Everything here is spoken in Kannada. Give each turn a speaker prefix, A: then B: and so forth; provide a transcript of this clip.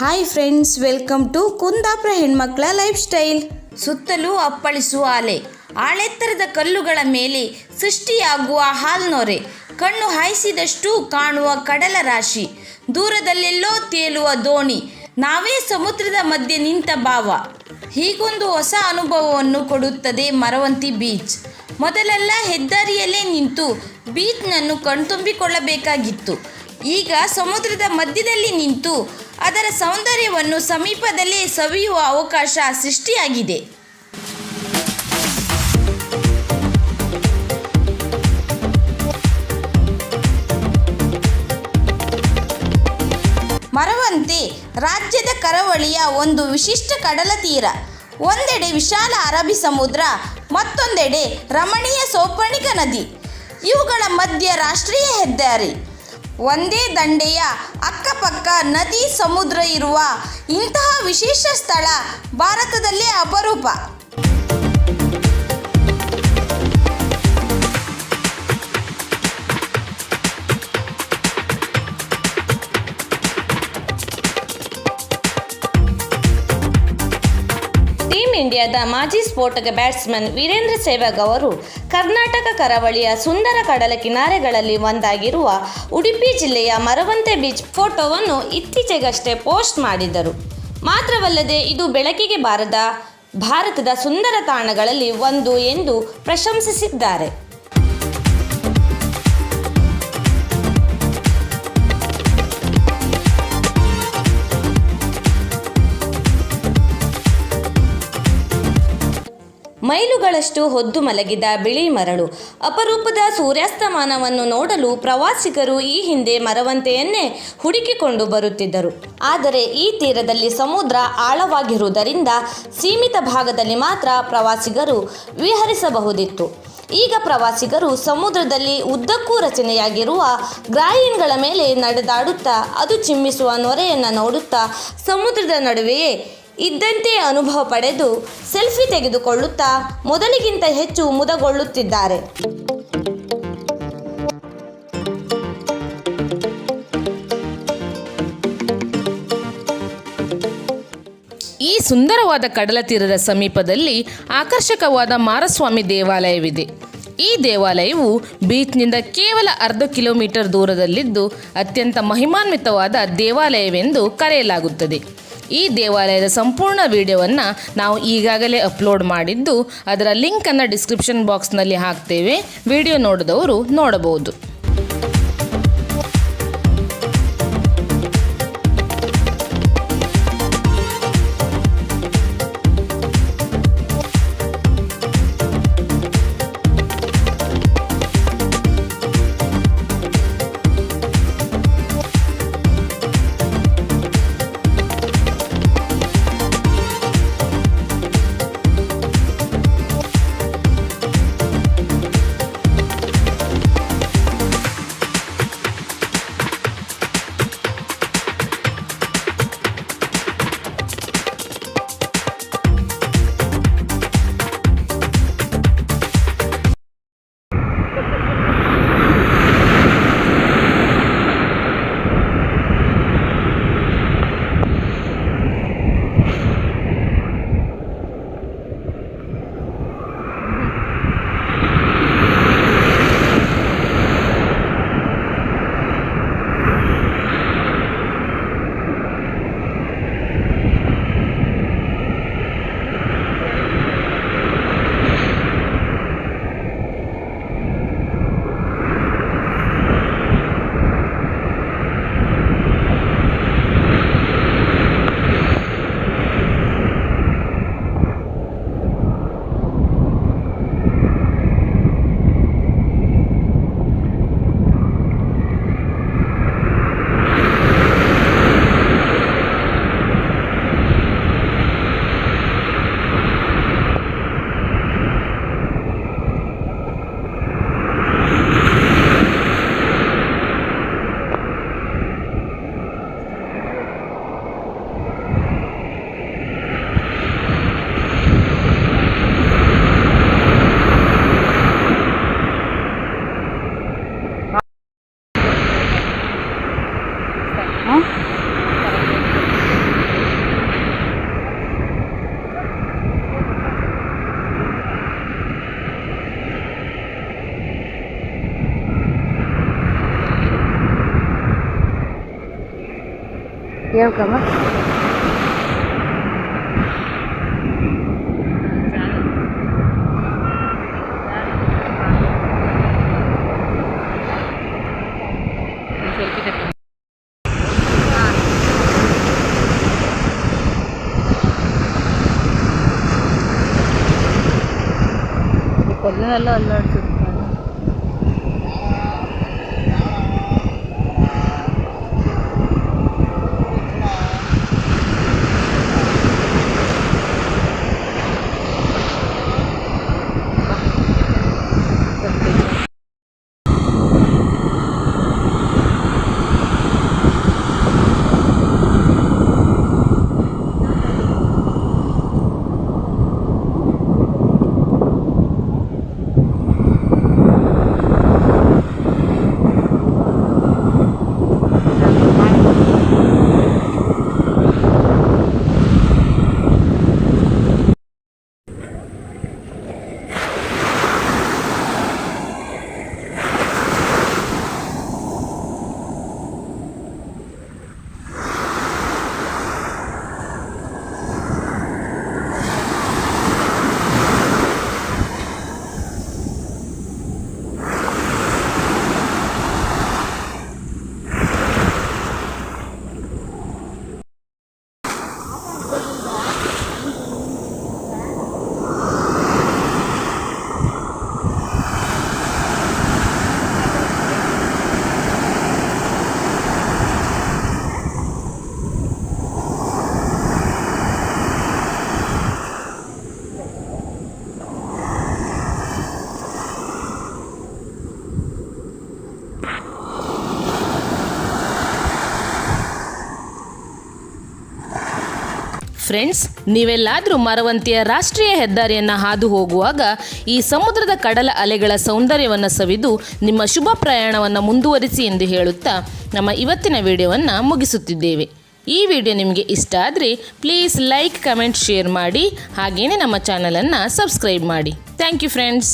A: Hi friends welcome to Kundapura ಹೆಣ್ಮಕ್ಳ ಲೈಫ್ ಸ್ಟೈಲ್
B: ಸುತ್ತಲೂ ಅಪ್ಪಳಿಸುವ ಅಲೆ ಆಳೆತ್ತರದ ಕಲ್ಲುಗಳ ಮೇಲೆ ಸೃಷ್ಟಿಯಾಗುವ ಹಾಲ್ನೊರೆ. ಕಣ್ಣು ಹಾಯಿಸಿದಷ್ಟು ಕಾಣುವ ಕಡಲ ರಾಶಿ. ದೂರದಲ್ಲೆಲ್ಲೋ ತೇಲುವ ದೋಣಿ. ನಾವೇ ಸಮುದ್ರದ ಮಧ್ಯೆ ನಿಂತ ಭಾವ. ಹೀಗೊಂದು ಹೊಸ ಅನುಭವವನ್ನು ಕೊಡುತ್ತದೆ ಮರವಂತಿ ಬೀಚ್. ಮೊದಲೆಲ್ಲ ಹೆದ್ದಾರಿಯಲ್ಲೇ ನಿಂತು ಬೀಚ್ನನ್ನು ಕಣ್ತುಂಬಿಕೊಳ್ಳಬೇಕಾಗಿತ್ತು. ಈಗ ಸಮುದ್ರದ ಮಧ್ಯದಲ್ಲಿ ನಿಂತು ಅದರ ಸೌಂದರ್ಯವನ್ನು ಸಮೀಪದಲ್ಲೇ ಸವಿಯುವ ಅವಕಾಶ ಸೃಷ್ಟಿಯಾಗಿದೆ.
A: ಮರವಂತೆ ರಾಜ್ಯದ ಕರಾವಳಿಯ ಒಂದು ವಿಶಿಷ್ಟ ಕಡಲ ತೀರ. ಒಂದೆಡೆ ವಿಶಾಲ ಅರಬ್ಬಿ ಸಮುದ್ರ, ಮತ್ತೊಂದೆಡೆ ರಮಣೀಯ ಸೋಪಣಿಕ ನದಿ. ಇವುಗಳ ಮಧ್ಯ ರಾಷ್ಟ್ರೀಯ ಹೆದ್ದಾರಿ. ಒಂದೇ ದಂಡೆಯ ಅಕ್ಕಪಕ್ಕ ನದಿ ಸಮುದ್ರ ಇರುವ ಇಂತಹ ವಿಶೇಷ ಸ್ಥಳ ಭಾರತದಲ್ಲೇ ಅಪರೂಪ.
C: ಇಂಡಿಯಾದ ಮಾಜಿ ಸ್ಫೋಟಕ ಬ್ಯಾಟ್ಸ್ಮನ್ ವೀರೇಂದ್ರ ಸೆಹ್ವಾಗ್ ಅವರು ಕರ್ನಾಟಕ ಕರಾವಳಿಯ ಸುಂದರ ಕಡಲ ಕಿನಾರೆಗಳಲ್ಲಿ ಒಂದಾಗಿರುವ ಉಡುಪಿ ಜಿಲ್ಲೆಯ ಮರವಂತೆ ಬೀಚ್ ಫೋಟೋವನ್ನು ಇತ್ತೀಚೆಗಷ್ಟೇ ಪೋಸ್ಟ್ ಮಾಡಿದರು ಮಾತ್ರವಲ್ಲದೆ ಇದು ಬೆಳಕಿಗೆ ಬಾರದ ಭಾರತದ ಸುಂದರ ತಾಣಗಳಲ್ಲಿ ಒಂದು ಎಂದು ಪ್ರಶಂಸಿಸಿದ್ದಾರೆ. ಮೈಲುಗಳಷ್ಟು ಹೊದ್ದು ಮಲಗಿದ ಬಿಳಿ ಮರಳು. ಅಪರೂಪದ ಸೂರ್ಯಾಸ್ತಮಾನವನ್ನು ನೋಡಲು ಪ್ರವಾಸಿಗರು ಈ ಹಿಂದೆ ಮರವಂತೆಯನ್ನೇ ಹುಡುಕಿಕೊಂಡು ಬರುತ್ತಿದ್ದರು. ಆದರೆ ಈ ತೀರದಲ್ಲಿ ಸಮುದ್ರ ಆಳವಾಗಿರುವುದರಿಂದ ಸೀಮಿತ ಭಾಗದಲ್ಲಿ ಮಾತ್ರ ಪ್ರವಾಸಿಗರು ವಿಹರಿಸಬಹುದಿತ್ತು. ಈಗ ಪ್ರವಾಸಿಗರು ಸಮುದ್ರದಲ್ಲಿ ಉದ್ದಕ್ಕೂ ರಚನೆಯಾಗಿರುವ ಗ್ರಾಯಿನ್ಗಳ ಮೇಲೆ ನಡೆದಾಡುತ್ತಾ ಅದು ಚಿಮ್ಮಿಸುವ ನೊರೆಯನ್ನು ನೋಡುತ್ತಾ ಸಮುದ್ರದ ನಡುವೆಯೇ ಇದ್ದಂತೆ ಅನುಭವ ಪಡೆದು ಸೆಲ್ಫಿ ತೆಗೆದುಕೊಳ್ಳುತ್ತಾ ಮೊದಲಿಗಿಂತ ಹೆಚ್ಚು ಮುದಗೊಳ್ಳುತ್ತಿದ್ದಾರೆ.
D: ಈ ಸುಂದರವಾದ ಕಡಲ ತೀರದ ಸಮೀಪದಲ್ಲಿ ಆಕರ್ಷಕವಾದ ಮಾರಸ್ವಾಮಿ ದೇವಾಲಯವಿದೆ. ಈ ದೇವಾಲಯವು ಬೀಚ್ನಿಂದ ಕೇವಲ ಅರ್ಧ ಕಿಲೋಮೀಟರ್ ದೂರದಲ್ಲಿದ್ದು ಅತ್ಯಂತ ಮಹಿಮಾನ್ವಿತವಾದ ದೇವಾಲಯವೆಂದು ಕರೆಯಲಾಗುತ್ತದೆ. ಈ ದೇವಾಲಯದ ಸಂಪೂರ್ಣ ವಿಡಿಯೋವನ್ನು ನಾವು ಈಗಾಗಲೇ ಅಪ್ಲೋಡ್ ಮಾಡಿದ್ದು, ಅದರ ಲಿಂಕನ್ನು ಡಿಸ್ಕ್ರಿಪ್ಷನ್ ಬಾಕ್ಸ್ನಲ್ಲಿ ಹಾಕ್ತೇವೆ. ವಿಡಿಯೋ ನೋಡಿದವರು ನೋಡಬಹುದು.
C: Gel
D: kama. കൊല്ലു നല്ല ಫ್ರೆಂಡ್ಸ್, ನೀವೆಲ್ಲಾದರೂ ಮರವಂತಿಯ ರಾಷ್ಟ್ರೀಯ ಹೆದ್ದಾರಿಯನ್ನು ಹಾದು ಹೋಗುವಾಗ ಈ ಸಮುದ್ರದ ಕಡಲ ಅಲೆಗಳ ಸೌಂದರ್ಯವನ್ನು ಸವಿದು ನಿಮ್ಮ ಶುಭ ಪ್ರಯಾಣವನ್ನು ಮುಂದುವರಿಸಿ ಎಂದು ಹೇಳುತ್ತಾ ನಮ್ಮ ಇವತ್ತಿನ ವಿಡಿಯೋವನ್ನು ಮುಗಿಸುತ್ತಿದ್ದೇವೆ. ಈ ವಿಡಿಯೋ ನಿಮಗೆ ಇಷ್ಟ ಆದರೆ ಪ್ಲೀಸ್ ಲೈಕ್ ಕಮೆಂಟ್ ಶೇರ್ ಮಾಡಿ ಹಾಗೆಯೇ ನಮ್ಮ ಚಾನಲನ್ನು ಸಬ್ಸ್ಕ್ರೈಬ್ ಮಾಡಿ. Thank you friends